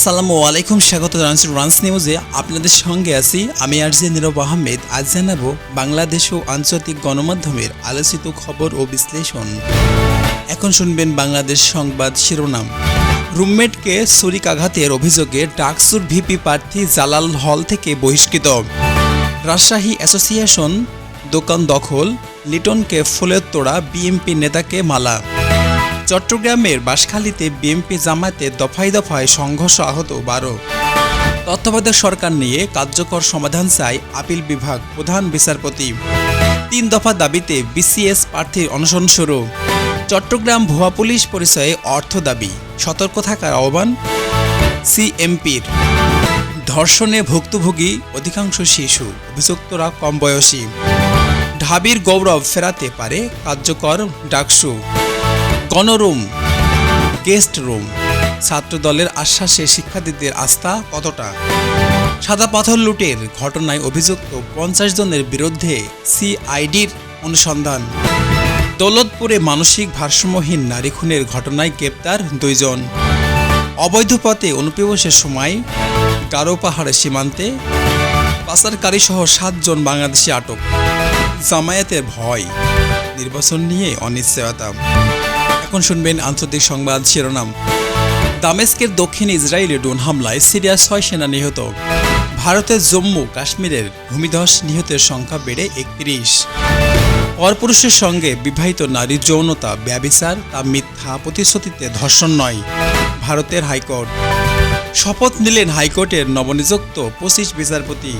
আসসালামু আলাইকুম, স্বাগত জানাচ্ছি রান্স নিউজে আপনাদের সঙ্গে আছি আমি আরজে নীরব আহমেদ। আজ জানাব বাংলাদেশ ও আন্তর্জাতিক গণমাধ্যমের আলোচিত খবর ও বিশ্লেষণ। এখন শুনবেন বাংলাদেশ সংবাদ শিরোনাম। রুমমেটকে ছুরিকাঘাতের অভিযোগে ডাকসুর ভিপি প্রার্থী জালাল হল থেকে বহিষ্কৃত। রাজশাহী অ্যাসোসিয়েশন দোকান দখল, লিটনকে ফুলের তোড়া বিএমপি নেতাকে মালা। চট্টগ্রামের বাঁশখালীতে বিএনপি জামায়াতে দফায় দফায় সংঘর্ষ আহত বারো। তত্ত্বাবধায়ক সরকার নিয়ে কার্যকর সমাধান চায় আপিল বিভাগ প্রধান বিচারপতি। তিন দফা দাবিতে বিসিএস প্রার্থীর অনশন শুরু। চট্টগ্রাম ভুয়া পুলিশ পরিচয়ে অর্থ দাবি, সতর্ক থাকার আহ্বান সিএমপির। ধর্ষণে ভুক্তভোগী, অধিকাংশ শিশু, অভিযুক্তরা কম বয়সী। ঢাবির গৌরব ফেরাতে পারে কার্যকর ডাকসু। গণরুম গেস্ট রুম ছাত্র দলের আশ্বাসে শিক্ষার্থীদের আস্থা কতটা? সাদা পাথর লুটের ঘটনায় অভিযুক্ত পঞ্চাশ জনের বিরুদ্ধে সিআইডির অনুসন্ধান। দৌলতপুরে মানসিক ভারসাম্যহীন নারী খুনের ঘটনায় গ্রেপ্তার দুইজন। অবৈধ পথে অনুপ্রবেশের সময় গারো পাহাড়ের সীমান্তে পাচারকারী সহ সাতজন বাংলাদেশি আটক। জামায়াতের ভয়, নির্বাচন নিয়ে অনিশ্চয়তা। এখন শুনবেন আন্তর্জাতিক সংবাদ শিরোনাম। দামেস্কের দক্ষিণ ইসরায়েলে ড্রোন হামলায় সিরিয়ার ছয় সেনা নিহত। ভারতের জম্মু কাশ্মীরের ভূমিধস নিহতের সংখ্যা বেড়ে একত্রিশ। পরপুরুষের সঙ্গে বিবাহিত নারীর যৌনতা, ব্যবিচার তা মিথ্যা প্রতিশ্রুতিতে ধর্ষণ নয়, ভারতের হাইকোর্ট। শপথ নিলেন হাইকোর্টের নবনিযুক্ত পঁচিশ বিচারপতি।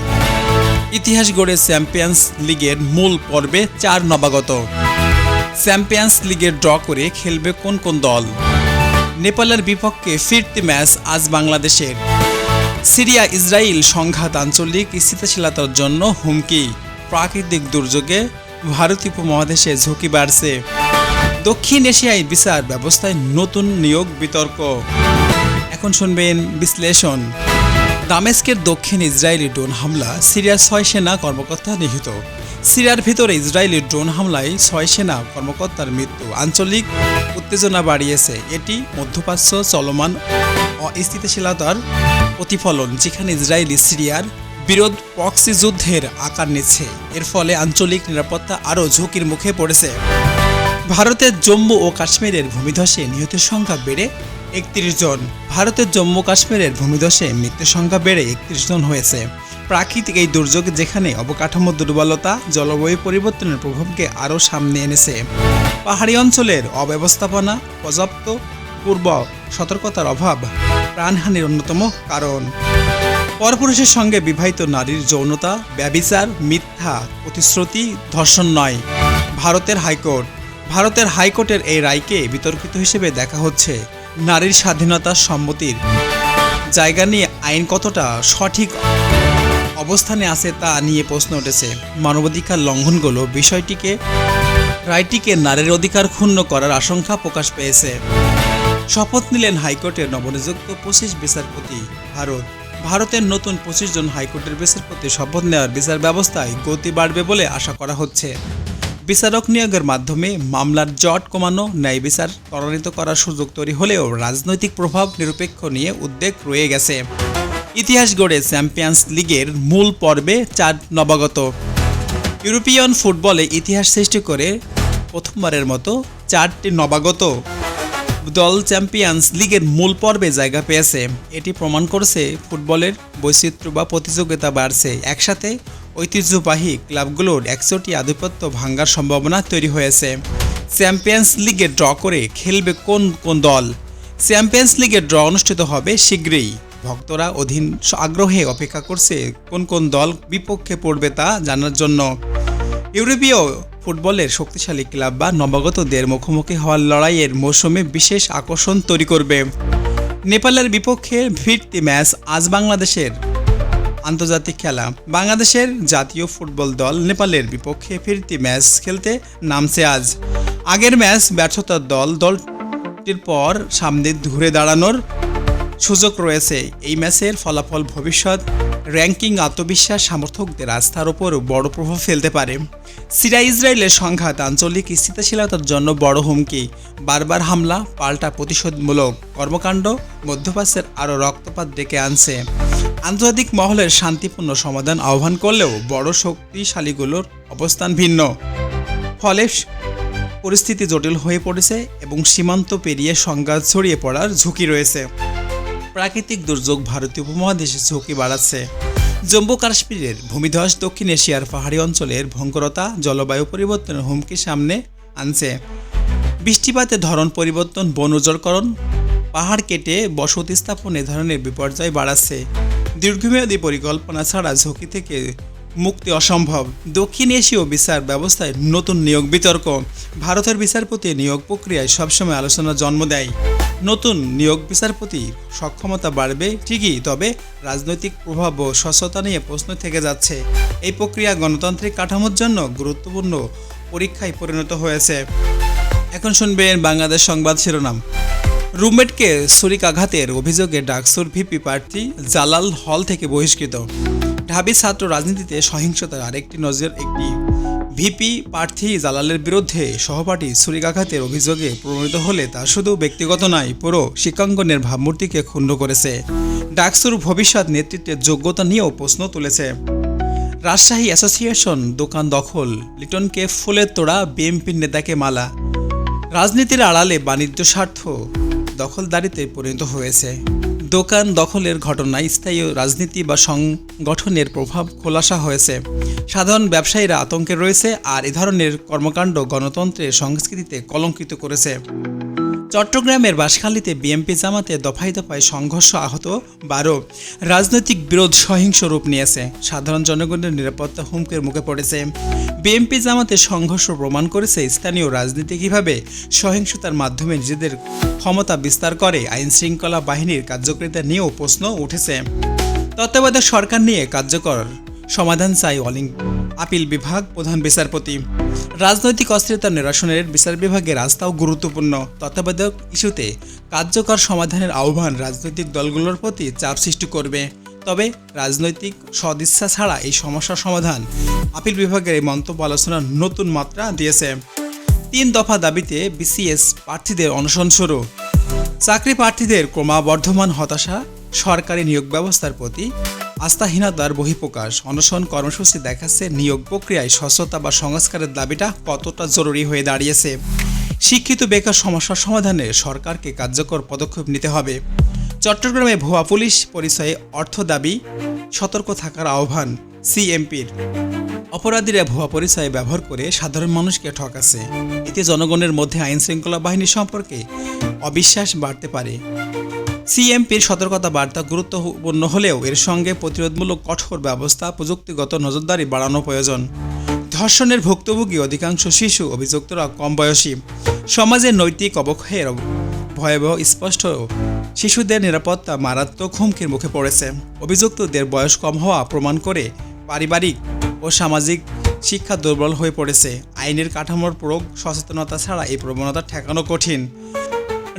ইতিহাস গড়ে চ্যাম্পিয়ন্স লিগের মূল পর্বে চার নবাগত। চ্যাম্পিয়ন্স লিগে ড্র করে খেলবে কোন কোন দল? নেপালের বিপক্ষে ফিরতি ম্যাচ আজ বাংলাদেশের। সিরিয়া ইসরায়েল সংঘাত আঞ্চলিক স্থিতিশীলতার জন্য হুমকি। প্রাকৃতিক দুর্যোগে ভারতীয় উপমহাদেশে ঝুঁকি বাড়ছে। দক্ষিণ এশিয়ায় বিচার ব্যবস্থায় নতুন নিয়োগ বিতর্ক। এখন শুনবেন বিশ্লেষণ। দামেস্কের দক্ষিণ ইসরায়েলি ড্রোন হামলা, সিরিয়ার ছয় সেনা কর্মকর্তা নিহত। সিরিয়ার ভিতরে ইসরায়েলি ড্রোন হামলায় ছয় সেনা কর্মকর্তার মৃত্যু। আঞ্চলিক উত্তেজনা বাড়িয়েছে। এটি মধ্যপ্রাচ্য চলমান অস্থিতিশীলতার প্রতিফলন, যেখানে ইসরায়েলি সিরিয়ার বিরোধ প্রক্সি যুদ্ধের আকার নিচ্ছে। এর ফলে আঞ্চলিক নিরাপত্তা আরও ঝুঁকির মুখে পড়েছে। ভারতের জম্মু ও কাশ্মীরের ভূমিধসে নিহতের সংখ্যা বেড়ে একত্রিশ জন। ভারতের জম্মু কাশ্মীরের ভূমিধসে মৃত্যুর সংখ্যা বেড়ে একত্রিশ জন হয়েছে। প্রাকৃতিক এই দুর্যোগ যেখানে অবকাঠামো দুর্বলতা, জলবায়ু পরিবর্তনের প্রভাবকে আরও সামনে এনেছে। পাহাড়ি অঞ্চলের অব্যবস্থাপনা, পর্যাপ্ত পূর্ব সতর্কতার অভাব প্রাণহানির অন্যতম কারণ। পরপুরুষের সঙ্গে বিবাহিত নারীর যৌনতা, ব্যবিচার, মিথ্যা, প্রতিশ্রুতি, ধর্ষণ নয়। ভারতের হাইকোর্ট, ভারতের হাইকোর্টের এই রায়কে বিতর্কিত হিসেবে দেখা হচ্ছে নারীর স্বাধীনতার সম্মতির। জায়গা নিয়ে আইন কতটা সঠিক অবস্থানে আছে তা নিয়ে প্রশ্ন উঠেছে। মানবাধিকার লঙ্ঘনগুলো বিষয়টিকে, রায়টিকে নারীর অধিকার ক্ষুণ্ণ করার আশঙ্কা প্রকাশ পেয়েছে। শপথ নিলেন হাইকোর্টের নবনিযুক্ত পঁচিশ বিচারপতি ভারত। ভারতের নতুন পঁচিশ জন হাইকোর্টের বিচারপতি শপথ নেওয়ার বিচার ব্যবস্থায় গতি বাড়বে বলে আশা করা হচ্ছে। বিচারক নিয়োগের মাধ্যমে মামলার জট কমানো, ন্যায় বিচার ত্বরান্বিত করার সুযোগ তৈরি হলেও রাজনৈতিক প্রভাব নিরপেক্ষ নিয়ে উদ্বেগ রয়ে গেছে। ইতিহাস গড়ে চ্যাম্পিয়ন্স লিগের মূল পর্বে চার নবাগত। ইউরোপিয়ান ফুটবলে ইতিহাস সৃষ্টি করে প্রথমবারের মতো চারটি নবাগত। দল চ্যাম্পিয়ন্স লিগের মূল পর্বে জায়গা পেয়েছে। এটি প্রমাণ করছে ফুটবলের বৈচিত্র্য বা প্রতিযোগিতা বাড়ছে। একসাথে ঐতিহ্যবাহী ক্লাবগুলোর একশোটি আধিপত্য ভাঙ্গার সম্ভাবনা তৈরি হয়েছে। চ্যাম্পিয়ন্স লিগে ড্র করে খেলবে কোন কোন দল? চ্যাম্পিয়ন্স লিগে ড্র অনুষ্ঠিত হবে শীঘ্রই। ভক্তরা অধীন আগ্রহে অপেক্ষা করছে কোন কোন দল বিপক্ষে পড়বে তা জানার জন্য। ইউরোপীয় ফুটবলের শক্তিশালী ক্লাব বা নবাগতদের মুখোমুখি হওয়ার লড়াইয়ের মৌসুমে বিশেষ আকর্ষণ তৈরি করবে। নেপালের বিপক্ষে ফিরতি ম্যাচ আজ বাংলাদেশের। আন্তর্জাতিক খেলা। বাংলাদেশের জাতীয় ফুটবল দল নেপালের বিপক্ষে ফিরতি ম্যাচ খেলতে নামছে আজ। আগের ম্যাচ ব্যর্থতার দল দলটির পর সামনে ঘুরে দাঁড়ানোর সুযোগ রয়েছে। এই ম্যাচের ফলাফল ভবিষ্যৎ, র্যাঙ্কিং আত্মবিশ্বাস সমর্থকদের আস্থার ওপর বড় প্রভাব ফেলতে পারে। সিরিয়া ইসরায়েলের সংঘাত আঞ্চলিক স্থিতিশীলতার জন্য বড় হুমকি। বারবার হামলা, পাল্টা প্রতিশোধমূলক কর্মকাণ্ড, মধ্যপ্রাচ্যের আরও রক্তপাত ডেকে আনছে। আন্তর্জাতিক মহলের শান্তিপূর্ণ সমাধান আহ্বান করলেও বড় শক্তিশালীগুলোর অবস্থান ভিন্ন। ফলে পরিস্থিতি জটিল হয়ে পড়েছে এবং সীমান্ত পেরিয়ে সংঘাত ছড়িয়ে পড়ার ঝুঁকি রয়েছে। প্রাকৃতিক দুর্যোগ ভারতীয় উপমহাদেশে ঝুঁকি বাড়াচ্ছে। জম্মু কাশ্মীরের ভূমিধস দক্ষিণ এশিয়ার পাহাড়ি অঞ্চলের ভঙ্গরতা, জলবায়ু পরিবর্তনের হুমকি সামনে আনছে। বৃষ্টিপাতের ধরন পরিবর্তন, বন পাহাড় কেটে বসতি স্থাপন এ ধরনের বিপর্যয় বাড়াচ্ছে। দীর্ঘমেয়াদী পরিকল্পনা ছাড়া ঝুঁকি থেকে মুক্তি অসম্ভব। দক্ষিণ এশীয় বিচার ব্যবস্থায় নতুন নিয়োগ বিতর্ক। ভারতের বিচারপতি নিয়োগ প্রক্রিয়ায় সবসময় আলোচনা জন্ম দেয়। নতুন নিয়োগ বিচারপতি সক্ষমতা বাড়বে ঠিকই, তবে রাজনৈতিক প্রভাব ও স্বচ্ছতা নিয়ে প্রশ্ন থেকে যাচ্ছে। এই প্রক্রিয়া গণতান্ত্রিক কাঠামোর জন্য গুরুত্বপূর্ণ পরীক্ষায় পরিণত হয়েছে। এখন শুনবেন বাংলাদেশ সংবাদ শিরোনাম। রুমমেটকে ছুরিকাঘাতের অভিযোগে ডাকসুর ভিপি প্রার্থী জালাল হল থেকে বহিষ্কৃত। ঢাবি ছাত্র রাজনীতিতে সহিংসতার আরেকটি নজর একটি ভিপি প্রার্থী জালালের বিরুদ্ধে সহপাঠী ছুরিকাঘাতের অভিযোগে প্রমাণিত হলে তা শুধু ব্যক্তিগত নয়, পুরো শিক্ষাঙ্গনের ভাবমূর্তিকে ক্ষুণ্ণ করেছে। ডাকসুর ভবিষ্যৎ নেতৃত্বের যোগ্যতা নিয়েও প্রশ্ন তুলেছে। রাজশাহী অ্যাসোসিয়েশন দোকান দখল, লিটনকে ফুলের তোড়া বিএনপির নেতাকে মালা। রাজনীতির আড়ালে বাণিজ্য স্বার্থ দখলদারিতে পরিণত হয়েছে। দোকান দখলের ঘটনায় স্থায়ী রাজনীতি বা সংগঠনের প্রভাব খোলাসা হয়েছে। সাধারণ ব্যবসায়ীরা আতঙ্কে রয়েছে আর এ ধরনের কর্মকাণ্ড গণতন্ত্রের সংস্কৃতিতে কলঙ্কিত করেছে। চট্টগ্রামের বাঁশখালীতে বিএমপি জামাতে দফায় দফায় সংঘর্ষ আহত বারো। রাজনৈতিক বিরোধ সহিংস রূপ নিয়েছে। সাধারণ জনগণের নিরাপত্তা হুমকির মুখে পড়েছে। বিএমপি জামাতে সংঘর্ষ প্রমাণ করেছে স্থানীয় রাজনীতি কীভাবে সহিংসতার মাধ্যমে নিজেদের ক্ষমতা বিস্তার করে, আইন শৃঙ্খলা বাহিনীর কার্যকারিতা নিয়েও প্রশ্ন উঠেছে। তত্ত্বাবধায়ক সরকার নিয়ে কার্যকর সমাধান চাই অলিং। আপিল বিভাগ প্রধান বিচারপতি। রাজনৈতিক অস্থিরতা নিরসনের বিচার বিভাগের রাস্তাও গুরুত্বপূর্ণ। তত্ত্বাবধায়ক ইস্যুতে কার্যকর সমাধানের আহ্বান রাজনৈতিক দলগুলোর প্রতি চাপ সৃষ্টি করবে। তবে রাজনৈতিক সদিচ্ছা ছাড়া এই সমস্যার সমাধান আপিল বিভাগের এই মন্তব্য আলোচনার নতুন মাত্রা দিয়েছে। তিন দফা দাবিতে বিসিএস প্রার্থীদের অনশন শুরু। চাকরি প্রার্থীদের ক্রমাবর্ধমান হতাশা, সরকারি নিয়োগ ব্যবস্থার প্রতি আস্থাহীনতার বহিঃপ্রকাশ। অনশন কর্মসূচি দেখাচ্ছে নিয়োগ প্রক্রিয়ায় স্বচ্ছতা বা সংস্কারের দাবিটা কতটা জরুরি হয়ে দাঁড়িয়েছে। শিক্ষিত বেকার সমস্যার সমাধানে সরকারকে কার্যকর পদক্ষেপ নিতে হবে। চট্টগ্রামে ভুয়া পুলিশ পরিচয়ে অর্থ দাবি, সতর্ক থাকার আহ্বান সিএমপির। অপরাধীরা ভুয়া পরিচয় ব্যবহার করে সাধারণ মানুষকে ঠকাচ্ছে। এতে জনগণের মধ্যে আইন শৃঙ্খলা বাহিনী সম্পর্কে অবিশ্বাস বাড়তে পারে। সিএমপির সতর্কতা বার্তা গুরুত্বপূর্ণ হলেও এর সঙ্গে প্রতিরোধমূলক কঠোর ব্যবস্থা, প্রযুক্তিগত নজরদারি বাড়ানো প্রয়োজন। ধর্ষণের ভুক্তভোগী অধিকাংশ শিশু অভিযুক্তরা কম বয়সী। সমাজের নৈতিক অবক্ষয়ের ভয়াবহ স্পষ্ট শিশুদের নিরাপত্তা মারাত্মক হুমকির মুখে পড়েছে। অভিযুক্তদের বয়স কম হওয়া প্রমাণ করে পারিবারিক ও সামাজিক শিক্ষা দুর্বল হয়ে পড়েছে। আইনের কাঠামোর প্রয়োগ, সচেতনতা ছাড়া এই প্রবণতা ঠেকানো কঠিন।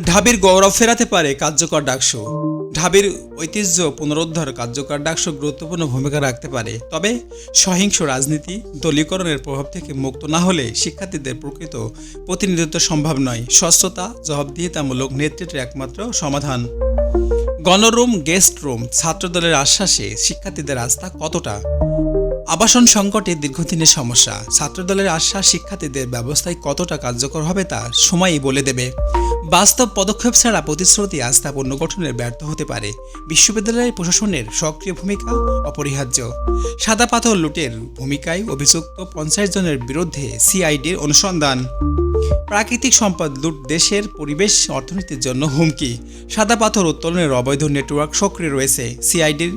ঢাবির গৌরব ফেরাতে পারে কার্যকর ডাকসু। ঢাবির ঐতিহ্য পুনরুদ্ধার কার্যকর ডাকসু গুরুত্বপূর্ণ ভূমিকা রাখতে পারে। তবে সহিংস রাজনীতি দলীয়করণের প্রভাব থেকে মুক্ত না হলে শিক্ষার্থীদের প্রকৃত প্রতিনিধিত্ব সম্ভব নয়। স্বচ্ছতা, জবাবদিহিতামূলক নেতৃত্বের একমাত্র সমাধান। গণরুম, গেস্ট রুম, ছাত্রদলের আশ্বাসে শিক্ষার্থীদের আস্থা কতটা? আবাসন সংকটে দীর্ঘদিনের সমস্যা। ছাত্রদলের আশ্বাস শিক্ষার্থীদের ব্যবস্থায় কতটা কার্যকর হবে তা সময়ই বলে দেবে। বাস্তব পদক্ষেপ ছাড়া প্রতিশ্রুতি আস্থা পুনর্গঠনের ব্যর্থ হতে পারে। বিশ্ববিদ্যালয়ের প্রশাসনের সক্রিয় ভূমিকা অপরিহার্য। সাদা পাথর লুটের ভূমিকায় অভিযুক্ত পঞ্চাশ জনের বিরুদ্ধে সিআইডির অনুসন্ধান। প্রাকৃতিক সম্পদ লুট দেশের পরিবেশ অর্থনীতির জন্য হুমকি। সাদা পাথর উত্তোলনের অবৈধ নেটওয়ার্ক সক্রিয় রয়েছে। সিআইডির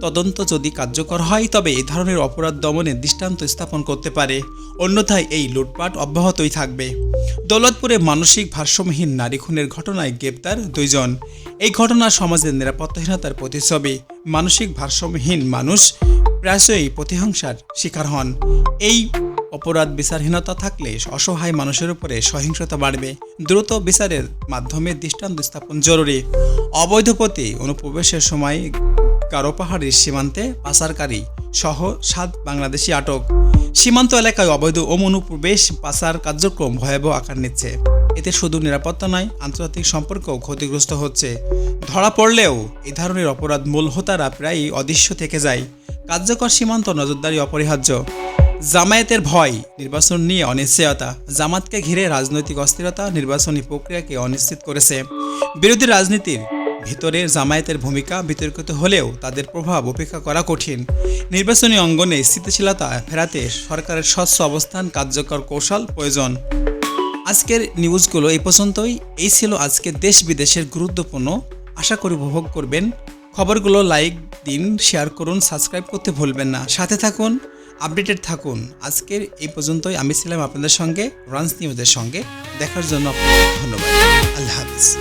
তদন্ত যদি কার্যকর হয়, তবে এই ধরনের অপরাধ দমনে দৃষ্টান্ত স্থাপন করতে পারে। অন্যথায় এই লুটপাট অব্যাহতই থাকবে। দৌলতপুরে মানসিক ভারসাম্যহীন নারী খুনের ঘটনায় গ্রেপ্তার দুইজন। এই ঘটনা সমাজের নিরাপত্তাহীনতার প্রতিচ্ছবি। মানসিক ভারসাম্যহীন মানুষ প্রায়শই প্রতিহিংসার শিকার হন। এই অপরাধ বিচারহীনতা থাকলে অসহায় মানুষের উপরে সহিংসতা বাড়বে। দ্রুত বিচারের মাধ্যমে দৃষ্টান্ত স্থাপন জরুরি। অবৈধ অনুপ্রবেশের সময় কারও পাহাড়ের সীমান্তে পাচারকারী সহ সাত বাংলাদেশি আটক। সীমান্ত এলাকায় অবৈধ অনুপ্রবেশ পাচার কার্যক্রম ভয়াবহ আকার নিচ্ছে। এতে শুধু নিরাপত্তা নয়, আন্তর্জাতিক সম্পর্কও ক্ষতিগ্রস্ত হচ্ছে। ধরা পড়লেও এ ধরনের অপরাধ মূল হোতারা প্রায়ই অদৃশ্য থেকে যায়। কার্যকর সীমান্ত নজরদারি অপরিহার্য। জামায়াতের ভয়, নির্বাচন নিয়ে অনিশ্চয়তা। জামাতকে ঘিরে রাজনৈতিক অস্থিরতা নির্বাচনী প্রক্রিয়াকে অনিশ্চিত করেছে। বিরোধী রাজনীতির ভিতরে জামায়াতের ভূমিকা বিতর্কিত হলেও তাদের প্রভাব উপেক্ষা করা কঠিন। নির্বাচনী অঙ্গনে স্থিতিশীলতা ফেরাতে সরকারের স্বচ্ছ অবস্থান, কার্যকর কৌশল প্রয়োজন। আজকের নিউজগুলো এই পর্যন্তই। এই ছিল আজকে দেশ বিদেশের গুরুত্বপূর্ণ। আশা করি উপভোগ করবেন। খবরগুলো লাইক, দিন, শেয়ার করুন, সাবস্ক্রাইব করতে ভুলবেন না। সাথে থাকুন। আপডেটেড থাকুন। আজকের এই পর্যন্তই। আমি ছিলাম আপনাদের সঙ্গে, রান্স নিউজের সঙ্গে। দেখার জন্য আপনাকে ধন্যবাদ। আল্লাহ হাফিজ।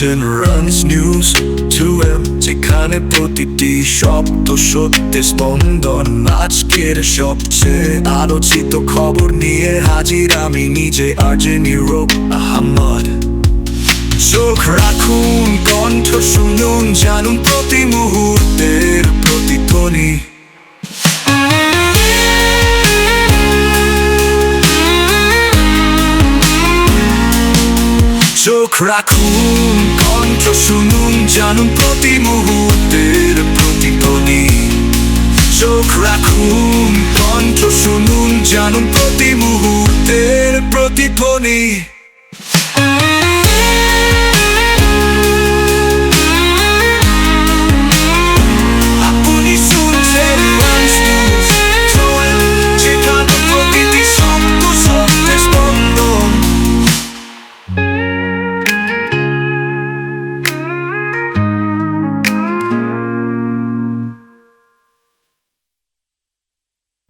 টু এম যেখানে প্রতিটি শব্দ সত্যি স্পন্দন। আজকের সবচেয়ে আলোচিত খবর নিয়ে হাজির আমি নিজে আর্জে নিরোগ আহমদ। চোখ রাখুন, কণ্ঠ শুনুন, জানুন প্রতি মুহূর্তের প্রতিধ্বনি। চোখ রাখুন কণ্ঠ শুনুন জানুন প্রতি মুহূর্তের প্রতিধ্বনি। চোখ রাখুন মন্ত্র শুনুন জানুন প্রতি মুহূর্তের প্রতিধ্বনি।